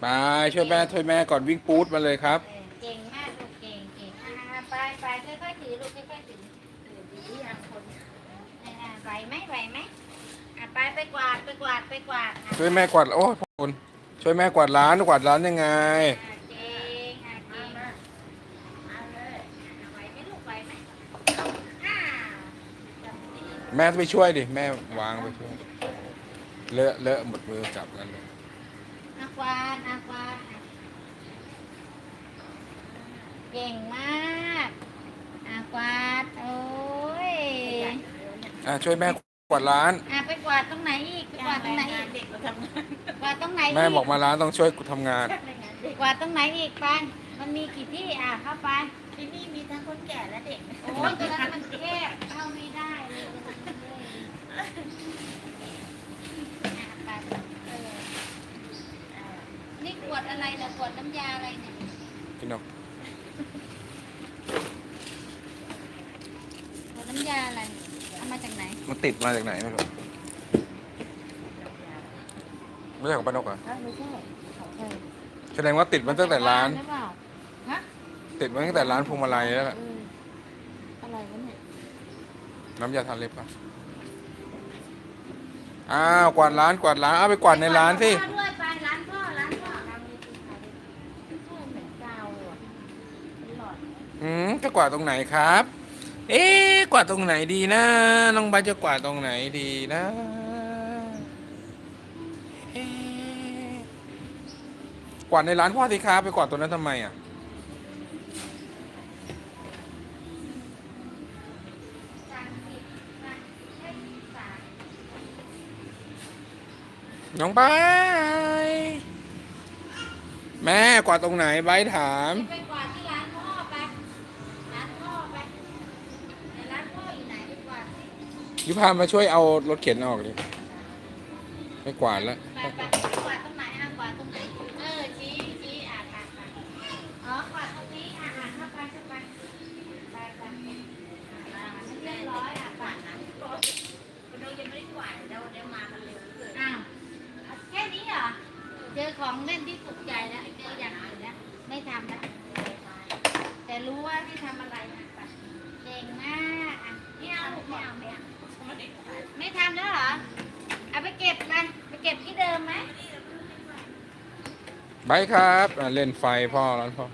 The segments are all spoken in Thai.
ไปช่วยแม่ช่วยแม่ก่อนวิ่งปูดมาเลยครับ เก่งมากลูกเก่งเก่งอ่าไปไปค่อยๆถือลูกค่อยๆถือถือดีอะคนอ่าไหวไหมไหวไหมอะไปไปกวาดไปกวาดไปกวาดอะช่วยแม่กวาดโอ้ยคุณช่วยแม่กวาดร้านกวาดร้านยังไง อะเก่งอะเก่งเอาเลยอะไหวไหมลูกไหวไหมอ่าจับดีแม่ไปช่วยดิแม่วางไปช่วยเลอะเลอะหมดมือจับกันเลย อากวาดอากวาดอะเก่งมากอากวาดโอ้ยอะช่วยแม่กวาดร้าน อะไปกวาดตรงไหนอีกไปกวาดตรงไหนอีกเด็กมาทำงานกวาดตรงไหนแม่บอกอีมาร้านต้องช่วยกูทำงาน กวาดตรงไหนอีกไปมันมีกี่ที่อะเข้าไปที่นี่มีทั้งคนแก่และเด็กโอ้ยตรงนั้นมันแคบเข้าไม่ได้เลยอะไปเอออะนี่ขวด อะไรเนี่ยขวดน้ำยาอะไรเนี่ยพี่นกขวดน้ำยาอะไรเอามาจากไหนมันติดมาจากไหนไม่รู้ไม่ใช่ของป้านกเหรอไม่ใช่ของใครแสดงว่าติดมาตั้งแต่ร้าน หรือเปล่าฮะติดมาตั้งแต่ร้านพวงมาลัยแล้วล่ะเอออะไรวะเนี่ยน้ำยาทาเล็บป่ะอ้าวกวาดร้านกวาดร้านเอาไปกวาดในร้านสิพ่อด้วยไปร้านพ่อร้านพ่อทำนี่คือใครพ่อเหมือนกาวเลยว่ะเป็นหล อืมจะกวาดตรงไหนครับ เอ๊ะกวาดตรงไหนดีนะ น้องบาสจะกวาดตรงไหนดีนะกวาดในร้านพ่อสิครับไปกวาดตรงนั้นทำไมอะน้องบายแม่กวาดตรงไหนใบายถาม ไปกวาดที่ร้านพ่อไป ร้านพ่อไปแต่ร้านพ่ออยู่ไหนไปกวาดสิ ยุพามาช่วยเอารถเข็นออกดิไม่กวาดแล้วไปไปกวาดตรงไหนอะกวาดตรงไหนเออชี้ชี้อะค่ะค่ะอ๋อกวาดตรงนี้อะอะเข้าไปเข้าไปไปไปอ่าเรียบร้อยอะกวาดนะคนเรายังไม่ได้กวาดเดี๋ยวเดี๋ยวมากันเร็วเกินอ้าวแค่นี้เหรอเจอของเล่นที่ถูกใจแล้วเจออย่างอื่นแล้วไม่ทำแล้วแต่รู้ว่าที่ทำอะไรนะเก่งมากอะไม่เอาไม่เอาไม่เอา ไม่ได้กวาดไม่ทำแล้วเหรอ เอาไปเก็บมันไปเก็บที่เดิมไหมบายครับอะเล่นไฟพ่อร้านพ่อ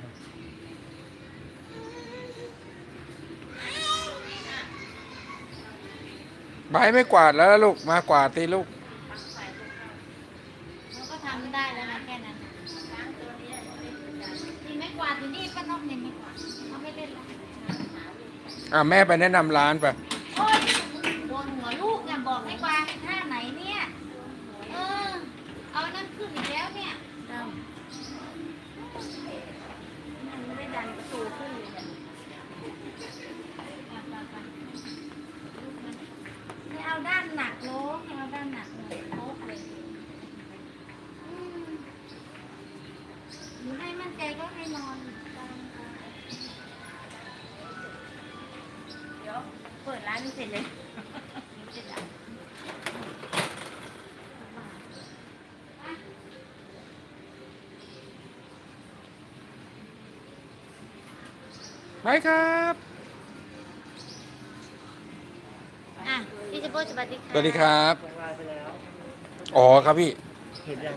บายไม่กวาดแล้วล่ะลูกมากวาดตีลูก มันก็ทำได้แล้วนะแค่นั้นน่ะนี่ไม่กวาดอยู่นี่ป้านกเนี่ยไม่กวาดเขาไม่เล่นแล้ว อะแม่ไปแนะนำร้านไป โอ๊ยโดนหัวลูกเนี่ยบอกให้กวางท่าไหนเนี่ย เออ เอานั่น ขึ้นอีกแล้วเนี่ยมันไม่ได้ดันประตูขึ้นเลยเนี่ยไม่เอาด้านหนักลงไม่เอาด้านหนักเลยโอ๊กเลยอืมหรือให้มั่นใจก็ให้นอนตามไปเดี๋ยวเปิดร้านเสร็จเลยบายครับอะพี่จะพูดสวัสดีค่ะ สวัสดีครับ อ๋อครับพี่ เห็นยัง